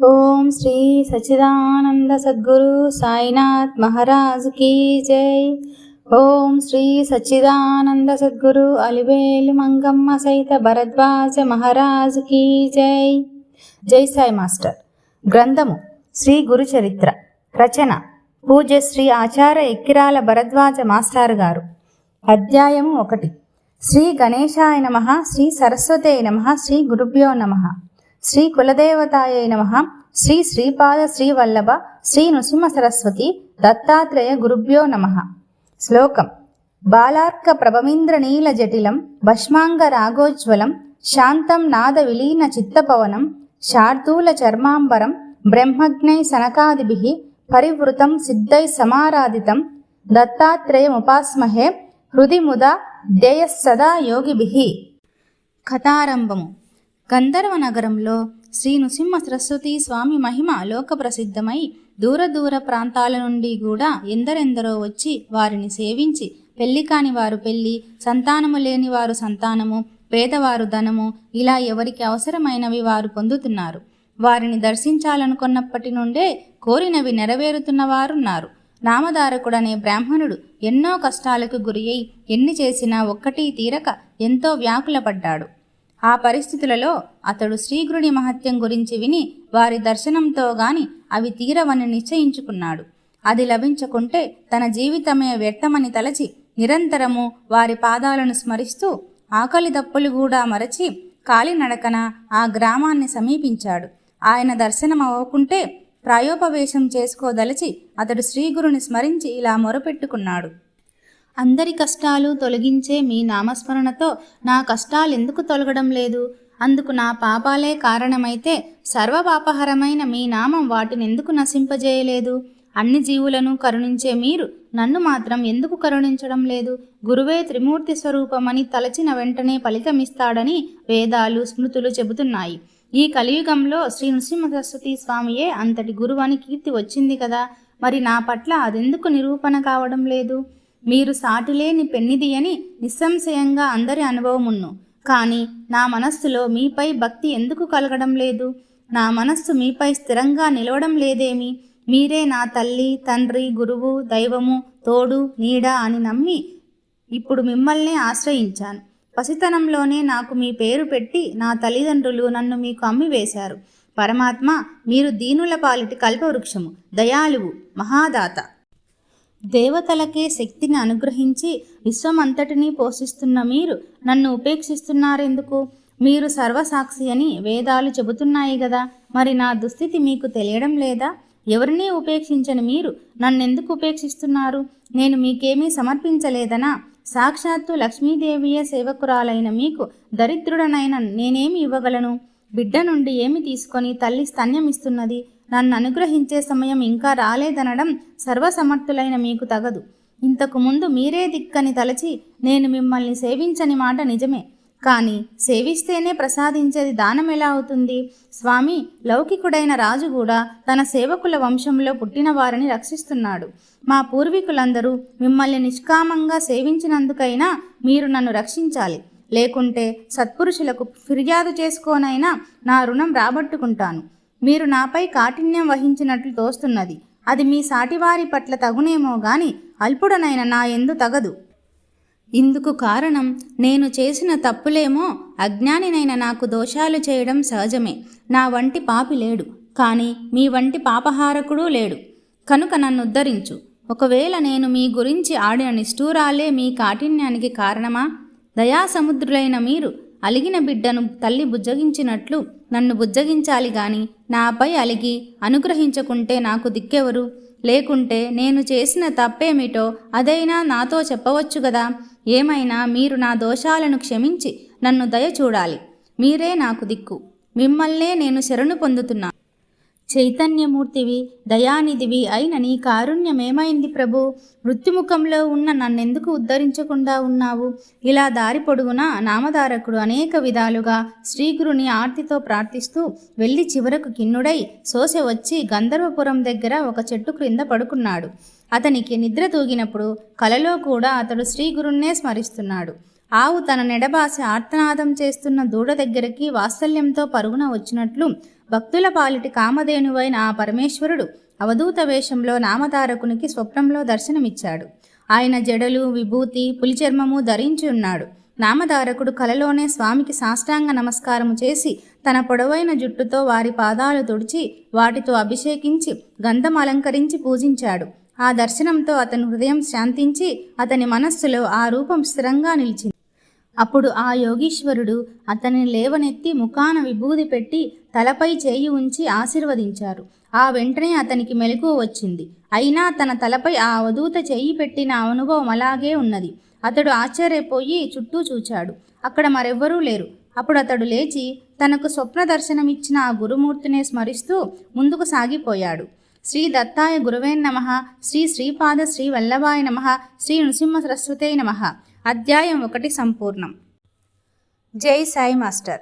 ఓం శ్రీ సచిదానంద సద్గురు సాయినాథ్ మహారాజ్ కీ జై. ఓం శ్రీ సచ్చిదానంద సద్గురు అలివేలు మంగమ్మ సహిత భరద్వాజ మహారాజ్ కీ జై. జై సాయి మాస్టర్. గ్రంథము శ్రీ గురు చరిత్ర రచన పూజ్య శ్రీ ఆచార్య ఎక్కిరాల భరద్వాజ మాస్టర్ గారు. అధ్యాయము ఒకటి. శ్రీ గణేశాయ నమ శ్రీ సరస్వతే నమ శ్రీ గురుభ్యో నమ. శ్రీ కులదేవతాయ నమ. శ్రీ శ్రీపాద శ్రీవల్లభ శ్రీ నృసింహ సరస్వతి దత్తాత్రేయ గురుభ్యో నమ. శ్లోకం. బాలార్క ప్రభమీంద్ర నీల జటిలం భస్మాంగ రాగోజ్వలం శాంతం నాద విలీన చిత్తపవనం శార్దూల చర్మాంబరం బ్రహ్మజ్ఞై సనకాదిభి పరివృతం సిద్ధై సమారాధితం దత్తాత్రేయముపాస్మహే హృది ముదా ధ్యేయస్సదా యోగిభి. కథారంభము. గంధర్వ నగరంలో శ్రీ నృసింహ సరస్వతి స్వామి మహిమ లోక ప్రసిద్ధమై దూర దూర ప్రాంతాల నుండి కూడా ఎందరెందరో వచ్చి వారిని సేవించి పెళ్ళి కాని వారు పెళ్ళి సంతానము లేని వారు సంతానము పేదవారు ధనము ఇలా ఎవరికి అవసరమైనవి వారు పొందుతున్నారు. వారిని దర్శించాలనుకున్నప్పటి నుండే కోరినవి నెరవేరుతున్న వారున్నారు. నామధారకుడనే బ్రాహ్మణుడు ఎన్నో కష్టాలకు గురి అయి ఎన్ని చేసినా ఒక్కటి తీరక ఎంతో వ్యాకులపడ్డాడు. ఆ పరిస్థితులలో అతడు శ్రీగురుని మహత్యం గురించి విని వారి దర్శనంతో గాని అవి తీరవని నిశ్చయించుకున్నాడు. అది లభించకుంటే తన జీవితమే వ్యర్థమని తలచి నిరంతరము వారి పాదాలను స్మరిస్తూ ఆకలి దప్పులు కూడా మరచి కాలినడకన ఆ గ్రామాన్ని సమీపించాడు. ఆయన దర్శనం అవ్వకుంటే ప్రాయోపవేశం చేసుకోదలచి అతడు శ్రీగురుని స్మరించి ఇలా మొరపెట్టుకున్నాడు. అందరి కష్టాలు తొలగించే మీ నామస్మరణతో నా కష్టాలు ఎందుకు తొలగడం లేదు? అందుకు నా పాపాలే కారణమైతే సర్వపాపహరమైన మీ నామం వాటిని ఎందుకు నశింపజేయలేదు? అన్ని జీవులను కరుణించే మీరు నన్ను మాత్రం ఎందుకు కరుణించడం లేదు? గురువే త్రిమూర్తి స్వరూపమని తలచిన వెంటనే ఫలితమిస్తాడని వేదాలు స్మృతులు చెబుతున్నాయి. ఈ కలియుగంలో శ్రీ నృసింహ సరస్వతి స్వామియే అంతటి గురువని కీర్తి వచ్చింది కదా? మరి నా పట్ల అదెందుకు నిరూపణ కావడం లేదు? మీరు సాటిలేని పెన్నిది అని నిస్సంశయంగా అందరి అనుభవమున్ను. కానీ నా మనస్సులో మీపై భక్తి ఎందుకు కలగడం లేదు? నా మనస్సు మీపై స్థిరంగా నిలవడం లేదేమి? మీరే నా తల్లి తండ్రి గురువు దైవము తోడు నీడ అని నమ్మి ఇప్పుడు మిమ్మల్నే ఆశ్రయించాను. పసితనంలోనే నాకు మీ పేరు పెట్టి నా తల్లిదండ్రులు నన్ను మీకు అమ్మి వేశారు పరమాత్మ మీరు దీనుల పాలిటి కల్పవృక్షము దయాళువు మహాదాత. దేవతలకే శక్తిని అనుగ్రహించి విశ్వమంతటినీ పోషిస్తున్న మీరు నన్ను ఉపేక్షిస్తున్నారెందుకు? మీరు సర్వసాక్షి అని వేదాలు చెబుతున్నాయి కదా మరి నా దుస్థితి మీకు తెలియడం లేదా? ఎవరినీ ఉపేక్షించని మీరు నన్నెందుకు ఉపేక్షిస్తున్నారు? నేను మీకేమీ సమర్పించలేదనా? సాక్షాత్తు లక్ష్మీదేవియే సేవకురాలైన మీకు దరిద్రుడనైన నేనేమి ఇవ్వగలను? బిడ్డ నుండి ఏమి తీసుకొని తల్లి స్తన్యమిస్తున్నది? నన్ను అనుగ్రహించే సమయం ఇంకా రాలేదనడం సర్వసమర్థులైన మీకు తగదు. ఇంతకు ముందు మీరే దిక్కని తలచి నేను మిమ్మల్ని సేవించని మాట నిజమే. కానీ సేవిస్తేనే ప్రసాదించేది దానం ఎలా అవుతుంది? స్వామి లౌకికుడైన రాజు కూడా తన సేవకుల వంశంలో పుట్టిన వారిని రక్షిస్తున్నాడు. మా పూర్వీకులందరూ మిమ్మల్ని నిష్కామంగా సేవించినందుకైనా మీరు నన్ను రక్షించాలి. లేకుంటే సత్పురుషులకు ఫిర్యాదు చేసుకోనైనా నా రుణం రాబట్టుకుంటాను. మీరు నాపై కాఠిన్యం వహించినట్లు తోస్తున్నది. అది మీ సాటివారి పట్ల తగునేమో గాని అల్పుడనైన నా ఎందు తగదు. ఇందుకు కారణం నేను చేసిన తప్పులేమో అజ్ఞానినైన నాకు దోషాలు చేయడం సహజమే. నా వంటి పాపి లేడు కానీ మీ వంటి పాపహారకుడు లేడు. కనుక నన్ను ఉద్ధరించు ఒకవేళ నేను మీ గురించి ఆడిన నిష్ఠూరాలే మీ కాఠిన్యానికి కారణమా? దయాసముద్రులైన మీరు అలిగిన బిడ్డను తల్లి బుజ్జగించినట్లు నన్ను బుజ్జగించాలి గాని నాపై అలిగి అనుగ్రహించకుంటే నాకు దిక్కెవరు? లేకుంటే నేను చేసిన తప్పేమిటో అదైనా నాతో చెప్పవచ్చు కదా ఏమైనా మీరు నా దోషాలను క్షమించి నన్ను దయ చూడాలి. మీరే నాకు దిక్కు. మిమ్మల్నే నేను శరణు పొందుతున్నాను. చైతన్యమూర్తివి దయానిధివి అయిన నీ కారుణ్యమేమైంది ప్రభు? మృత్యుముఖంలో ఉన్న నన్నెందుకు ఉద్ధరించకుండా ఉన్నావు? ఇలా దారి పొడుగునా నామధారకుడు అనేక విధాలుగా శ్రీగురుని ఆర్తితో ప్రార్థిస్తూ వెళ్ళి చివరకు కిన్నుడై సోసె వచ్చి గంధర్వపురం దగ్గర ఒక చెట్టు క్రింద పడుకున్నాడు. అతనికి నిద్ర తూగినప్పుడు కలలో కూడా అతడు శ్రీగురున్నే స్మరిస్తున్నాడు. ఆవు తన నెడబాసి ఆర్తనాదం చేస్తున్న దూడ దగ్గరికి వాత్సల్యంతో పరుగున వచ్చినట్లు భక్తుల పాలిటి కామధేనువైన ఆ పరమేశ్వరుడు అవధూత వేషంలో నామతారకునికి స్వప్నంలో దర్శనమిచ్చాడు. ఆయన జడలు విభూతి పులిచర్మము ధరించి ఉన్నాడు. నామధారకుడు కలలోనే స్వామికి సాష్టాంగ నమస్కారము చేసి తన పొడవైన జుట్టుతో వారి పాదాలు తుడిచి వాటితో అభిషేకించి గంధం అలంకరించి పూజించాడు. ఆ దర్శనంతో అతని హృదయం శాంతించి అతని మనస్సులో ఆ రూపం స్థిరంగా నిలిచింది. అప్పుడు ఆ యోగీశ్వరుడు అతనిని లేవనెత్తి ముఖాన విభూది పెట్టి తలపై చేయి ఉంచి ఆశీర్వదించారు. ఆ వెంటనే అతనికి మెలకువ వచ్చింది. అయినా తన తలపై ఆ అవధూత చేయి పెట్టిన అనుభవం అలాగే ఉన్నది. అతడు ఆశ్చర్యపోయి చుట్టూ చూచాడు. అక్కడ మరెవ్వరూ లేరు. అప్పుడు అతడు లేచి తనకు స్వప్న దర్శనమిచ్చిన ఆ గురుమూర్తినే స్మరిస్తూ ముందుకు సాగిపోయాడు. శ్రీ దత్తాయ గురువే నమ శ్రీ శ్రీపాద శ్రీ వల్లభాయ నమ శ్రీ నృసింహ సరస్వతే నమ. అధ్యాయం ఒకటి సంపూర్ణం. జై సాయి మాస్టర్.